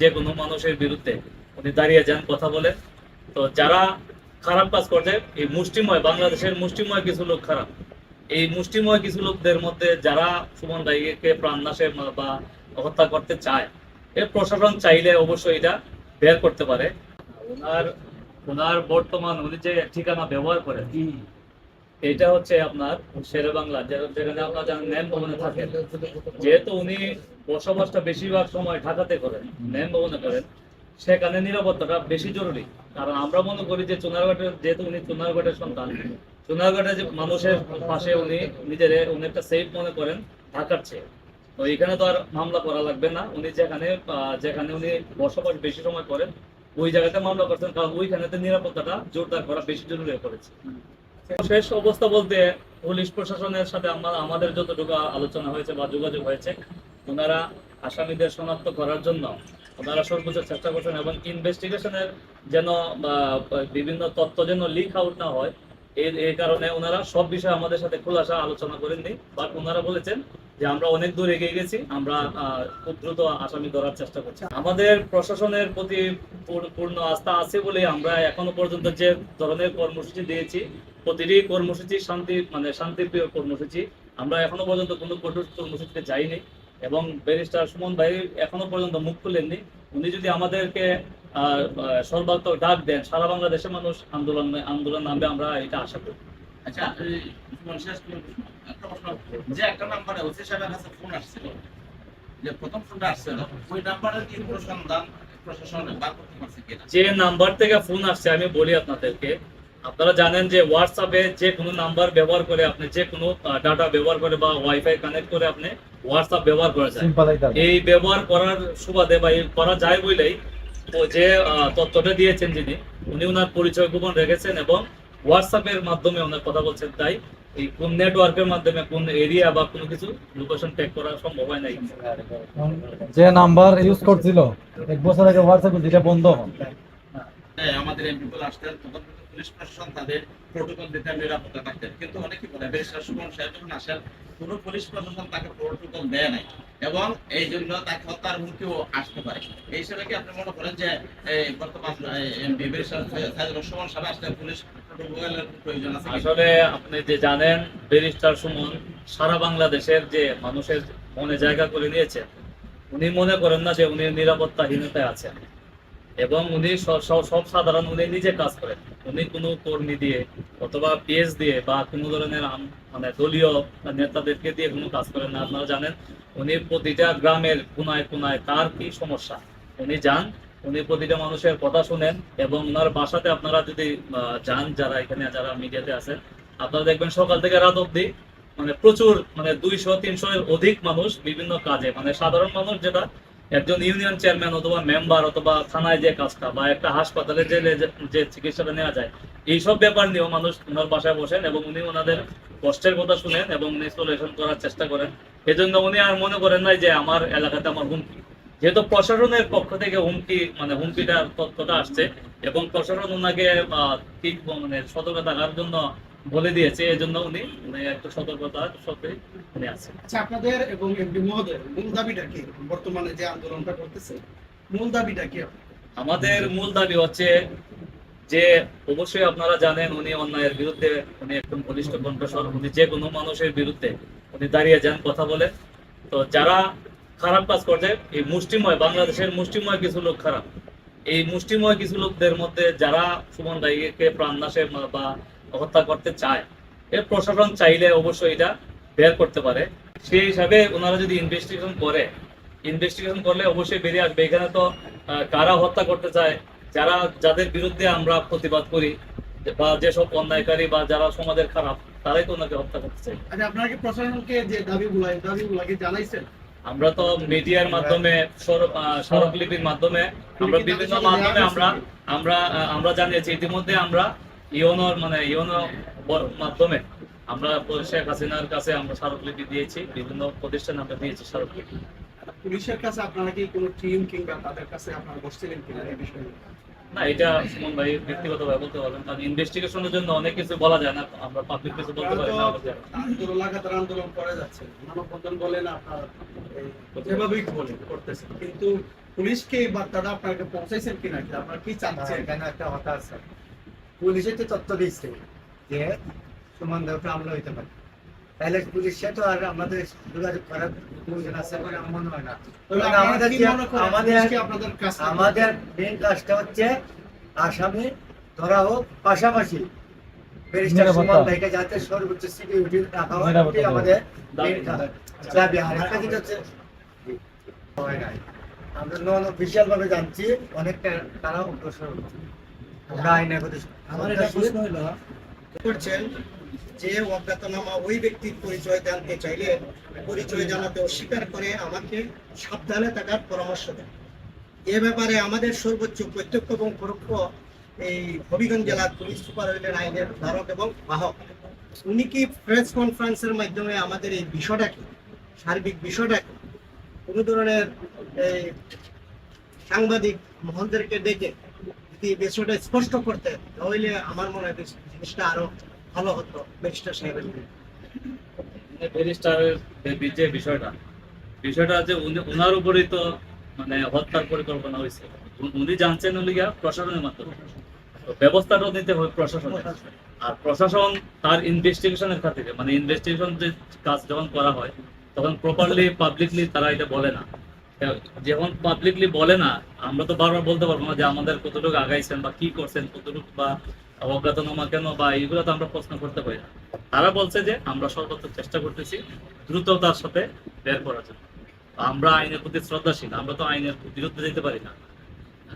যে কোনো মানুষের বিরুদ্ধে উনি দাঁড়িয়ে যান, কথা বলে তো যারা খারাপ কাজ করছে, এই মুষ্টিময়, বাংলাদেশের মুষ্টিময় কিছু লোক খারাপ। এই মুষ্টিময় কিছু লোকদের মধ্যে যারা সুমন ভাইকে প্রাণনাশে বা হত্যা করতে চায়, এ প্রশাসন চাইলে অবশ্যই এটা বের করতে পারে। ওনার ওনার বর্তমান উনি যে ঠিকানা ব্যবহার করেন, এটা হচ্ছে আপনার শেরে বাংলা যেখানে আপনার ন্যাম ভবনে থাকেন। যেহেতু উনি বসবাসটা বেশিরভাগ সময় ঢাকাতে করেন ন্যাম ভবনে করেন। সেখানে নিরাপত্তাটা বেশি জরুরি। কারণ আমরা মনে করি যে চুনারঘাটের যেহেতু উনি চুনারঘাটের সন্তান, চুনারঘাটে যে মানুষের পাশে উনি নিজের উনি একটা সেফ মনে করেন ঢাকার চেয়ে। তো এখানে তো আর মামলা করা লাগবে না। উনি যেখানে যেখানে উনি বসবাস বেশি সময় করেন, ওই জায়গাতে মামলা করছেন। কারণ ওইখানেতে নিরাপত্তাটা জোরদার করা বেশি জরুরি হয়ে পড়েছে। শেষ অবস্থা বলতে পুলিশ প্রশাসনের সাথে আমাদের যতটুকু আলোচনা হয়েছে বা যোগাযোগ হয়েছে ওনারা আসামিদের শনাক্ত করার জন্য ওনারা সর্বোচ্চ চেষ্টা করছেন এবং ইনভেস্টিগেশনের যেন বিভিন্ন তথ্য যেন লিক আউট না হয় এই এই কারণে ওনারা সব বিষয়ে আমাদের সাথে খোলাসা আলোচনা করেননি। বাট ওনারা বলেছেন যে আমরা অনেক দূর এগিয়ে গেছি, আমরা খুব দ্রুত আসামি ধরার চেষ্টা করছি। আমাদের প্রশাসনের প্রতি পূর্ণ আস্থা আছে বলে আমরা এখনও পর্যন্ত যে ধরনের কর্মসূচি দিয়েছি, প্রতিটি কর্মসূচি শান্তি মানে শান্তিপ্রিয় কর্মসূচি, আমরা এখনও পর্যন্ত কোনো কঠোর কর্মসূচিতে যাইনি। এবং ব্যারিস্টার সুমন ভাই এখনও পর্যন্ত মুখ খুলেননি। উনি যদি আমাদেরকে সর্বাত্মক ডাক দেন সারা বাংলাদেশের মানুষ আন্দোলন আন্দোলন নামবে আমরা এটা আশা করি। আচ্ছা শেষ যে একটা নাম্বারে ওসি সাহেবের কাছে ফোন আসছিল যে প্রথম ফোনটা আসছিল ওই নাম্বারের কি অনুসন্ধান প্রশাসন বার করতে পারছে কিনা? যে নাম্বার থেকে ফোন আসছে আমি বলি আপনাদেরকে আপনারা জানেন যে হোয়াটসঅ্যাপে যে কোনো নাম্বার ব্যবহার করে আপনি যে কোনো ডাটা ব্যবহার করে বা ওয়াইফাই কানেক্ট করে আপনি হোয়াটসঅ্যাপ ব্যবহার করা যায়। এই ব্যবহার করার সুবাদে বা করা যায় বলেই ও যে তথ্যটা দিয়েছেন যিনি উনি ওনার পরিচয় গোপন রেখেছেন এবং হোয়াটসঅ্যাপের মাধ্যমে ওনার কথা বলছেন। তাই এই কোন নেটওয়ার্কের মাধ্যমে কোন এরিয়া বা কোনো কিছু লোকেশন ট্যাগ করা সম্ভব হয় নাই। যে নাম্বার ইউজ করছিল এক বছর আগে হোয়াটসঅ্যাপ যেটা বন্ধ। হ্যাঁ, আমাদের এমপি বলে আসতেন তখন পুলিশ প্রশাসন তাদের প্রোটোকল নিরাপত্তা থাকতেন কিন্তু অনেকে বলে ব্যারিস্টার সুমন সাহেব আসেন পুলিশ প্রশাসন তাকে প্রোটোকল দেয় নাই এবং এই জন্য তাকে হত্যার আসতে পারে। এই হিসেবে কি আপনি মনে করেন যে বর্তমান সুমন সাহেব আসলে পুলিশ আসলে আপনি যে জানেন, ব্যারিস্টার সুমন সারা বাংলাদেশের যে মানুষের মনে জায়গা করে নিয়েছেন উনি মনে করেন না যে উনি নিরাপত্তাহীনতায় আছেন। এবং উনি সব সাধারণ উনি নিজে কাজ করেন। উনি কোনো কর্মী দিয়ে অথবা পিএস দিয়ে বা কোনো ধরনের মানে দলীয় নেতাদেরকে দিয়ে কোনো কাজ করেন না। আপনারা জানেন, উনি প্রতিটা গ্রামের কোনায় কোনায় কার কি সমস্যা। উনি যান, উনি প্রতিটা মানুষের কথা শুনেন এবং ওনার বাসাতে আপনারা যদি যান যারা এখানে, যারা মিডিয়াতে আছেন, আপনারা দেখবেন সকাল থেকে রাত অব্দি মানে প্রচুর মানে দুইশো তিনশো অধিক মানুষ বিভিন্ন কাজে মানে সাধারণ মানুষ যেটা একজন ইউনিয়ন চেয়ারম্যান অথবা মেম্বার অথবা থানায় যে কাজটা বা একটা হাসপাতালে যে যে- চিকিৎসাটা নেওয়া যায়, এইসব ব্যাপার নিয়েও মানুষ ওনার বাসায় বসেন এবং উনি ওনাদের কষ্টের কথা শুনেন এবং উনি সলিউশন করার চেষ্টা করেন। এজন্য উনি আর মনে করেন নাই যে আমার এলাকাতে আমার হুমকি। যেহেতু প্রশাসনের পক্ষ থেকে হুমকি মানে হুমকিটার তথ্যটা আসছে এবং প্রশাসন ওনাকে মানে সতর্ক থাকার জন্য বলে দিয়েছে এজন্য উনি উনি একটু সতর্কতার সাথে উনি আছেন। আচ্ছা আপনাদের এবং এমপি মহোদয় মূল দাবিটা কি? বর্তমানে যে আন্দোলনটা করতেছে মূল দাবিটা কি আমাদের মূল দাবি হচ্ছে যে অবশ্যই আপনারা জানেন উনি অন্যায়ের বিরুদ্ধে উনি একদম বলিষ্ঠ কণ্ঠস্বর উনি যে কোনো মানুষের বিরুদ্ধে উনি দাঁড়িয়ে যান কথা বলে তো যারা খারাপ কাজ করছে এই মুষ্টিময় বাংলাদেশের মুষ্টিময় কিছু লোক খারাপ। এই মুষ্টিময় কিছু লোকদের মধ্যে যারা সুমন রাইকে প্রাণনাশে বা হত্যা করতে চায় এর প্রশাসন চাইলে অবশ্যই এটা বের করতে পারে। সেই হিসাবে ওনারা যদি ইনভেস্টিগেশন করে ইনভেস্টিগেশন করলে অবশ্যই বেরিয়ে আসবে। এখানে তো কারা হত্যা করতে চায় যারা যাদের বিরুদ্ধে আমরা প্রতিবাদ করি বা যেসব অন্যায়কারী বা যারা সমাজের খারাপ তারাই তো ওনাকে হত্যা করতে চাই আচ্ছা আপনারা কি প্রশাসনকে যে দাবিগুলো দাবিগুলোকে জানাইছেন? আমরা তো মিডিয়ার মাধ্যমে স্বর- আহ, স্মারকলিপির মাধ্যমে আমরা বিভিন্ন মাধ্যমে আমরা আমরা আমরা জানিয়েছি। ইতিমধ্যে আমরা ইওনোর মানে ইওনো মাধ্যমে আমরা শেখ হাসিনার কাছে আমরা স্মারকলিপি দিয়েছি বিভিন্ন প্রতিষ্ঠানে আমরা দিয়েছি স্মারকলিপি। পুলিশের কাছে আপনারা কি কোনো টিম কিংবা তাদের কাছে আপনারা বসছিলেন কিনা এই বিষয়ে? না এটা সুমন ভাই ব্যক্তিগতভাবে বলতে পারবেন কারণ ইনভেস্টিগেশনের জন্য অনেক কিছু বলা যায় না আমরা পাবলিক কিছু বলতে পারি না আমাদের। আন্দোলন লাগাতার আন্দোলন করে যাচ্ছে। মানববন্ধন বলেন আপনার এই যেভাবেই বলেন করতেছেন। কিন্তু পুলিশকে এই বার্তাটা আপনাকে পৌঁছাইছেন কিনা? কি আপনারা কি চাচ্ছেন? এখানে একটা কথা আছে পুলিশে তো তথ্য দিচ্ছে যে সুমন দেবকে আমরা হইতে পারি তাহলে পুলিশে তো আর আমাদের যোগাযোগ করার প্রয়োজন আছে বলে আমার মনে হয় না আমাদের মনে আমাদের আমাদের মেন কাজটা হচ্ছে আসামি ধরা হোক পাশাপাশি ব্যারিস্টার সুমন ভাইকে যাতে সর্বোচ্চ সিকিউরিটি রাখা হয় আমাদের দাবি। main কাজ। দাবি আর একটা যেটা হচ্ছে হয় নাই। আমরা নন অফিসিয়াল ভাবে জানছি অনেকটা তারা অগ্রসর হচ্ছে। আমরা প্রতি আমার এটা প্রশ্ন হলো করছেন? যে অজ্ঞাতনামা ওই ব্যক্তির পরিচয় জানতে চাইলে পরিচয় জানাতে অস্বীকার করে আমাকে সাবধানে থাকার পরামর্শ দেন। এ ব্যাপারে আমাদের সর্বোচ্চ প্রত্যক্ষ এবং পরোক্ষ এই হবিগঞ্জ জেলার পুলিশ সুপার হইলেন আইনের ধারক এবং বাহক। উনি কি প্রেস কনফারেন্সের মাধ্যমে আমাদের এই বিষয়টা কি? সার্বিক বিষয়টা কি? কোনো ধরনের এই সাংবাদিক মহলদেরকে ডেকে যদি বিষয়টা স্পষ্ট করতে তাহলে আমার মনে হয় জিনিসটা আরও ভালো হতো ব্যারিস্টার সাহেবের ব্যারিস্টারের যে- বিষয়টা বিষয়টা যে ওনার উপরেই তো মানে হত্যার পরিকল্পনা হয়েছে। উনি- জানছেন হলে গিয়া প্রশাসনের মাধ্যমে। তো ব্যবস্থাটাও নিতে হবে প্রশাসনের। আর প্রশাসন তার ইনভেস্টিগেশনের খাতিরে মানে ইনভেস্টিগেশন যে কাজ যখন করা হয়, তখন প্রপারলি পাবলিকলি তারা এটা বলে না। যখন পাবলিকলি বলে না, আমরা তো বারবার বলতে পারব না যে আমাদের কতটুকু আগাইছেন বা কি করছেন, কতটুকু বা অজ্ঞাতনামা কেন বা এইগুলো তো আমরা প্রশ্ন করতে পারি না। তারা বলছে যে আমরা সর্বোচ্চ চেষ্টা করতেছি দ্রুততার সাথে বের করার জন্য। আমরা আইনের প্রতি শ্রদ্ধাশীল, আমরা তো আইনের বিরুদ্ধে যেতে পারি না।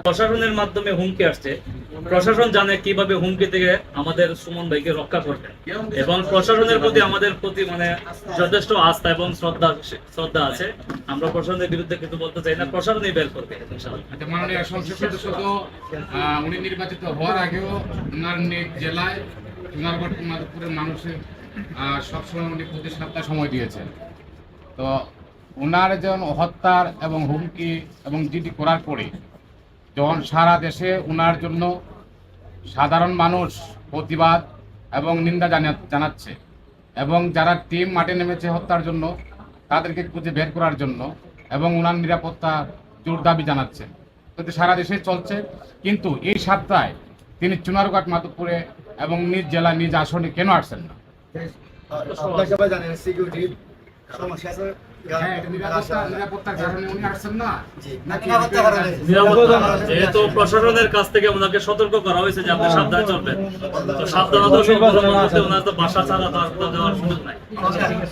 প্রশাসনের মাধ্যমে হুমকি আসছে। প্রশাসন জানে কীভাবে হুমকি থেকে আমাদের সুমন ভাইকে রক্ষা করবে। এবং প্রশাসনের প্রতি আমাদের প্রতি মানে যথেষ্ট আস্থা এবং শ্রদ্ধা শ্রদ্ধা আছে। আমরা প্রশাসনের বিরুদ্ধে কিছু বলতে চাই না প্রশাসনই বের করবে আচ্ছা, উনি নির্বাচিত হওয়ার আগেও ওনার জেলায় মানুষের সবসময় উনি প্রতি সময় দিয়েছেন। তো ওনার যেমন হত্যার এবং হুমকি এবং জিডি করার পরে যখন সারা দেশে ওনার জন্য সাধারণ মানুষ প্রতিবাদ এবং নিন্দা জানা- জানাচ্ছে। এবং যারা টিম মাঠে নেমেছে হত্যার জন্য, তাদেরকে খুঁজে বের করার জন্য এবং ওনার নিরাপত্তা জোর দাবি জানাচ্ছে। কিন্তু সারা দেশে চলছে। কিন্তু এই সপ্তাহে তিনি চুনারঘাট, মাধবপুরে এবং নিজ জেলা নিজ আসনে কেন আসছেন না? হ্যাঁ যেহেতু প্রশাসনের কাছ থেকে ওনাকে সতর্ক করা হয়েছে যে আপনি সাবধানে চলবেন। তো সাবধানতা সম্পূর্ণ ওনার তো বাসা ছাড়া তো দেওয়ার সুযোগ নাই।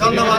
ধন্যবাদ।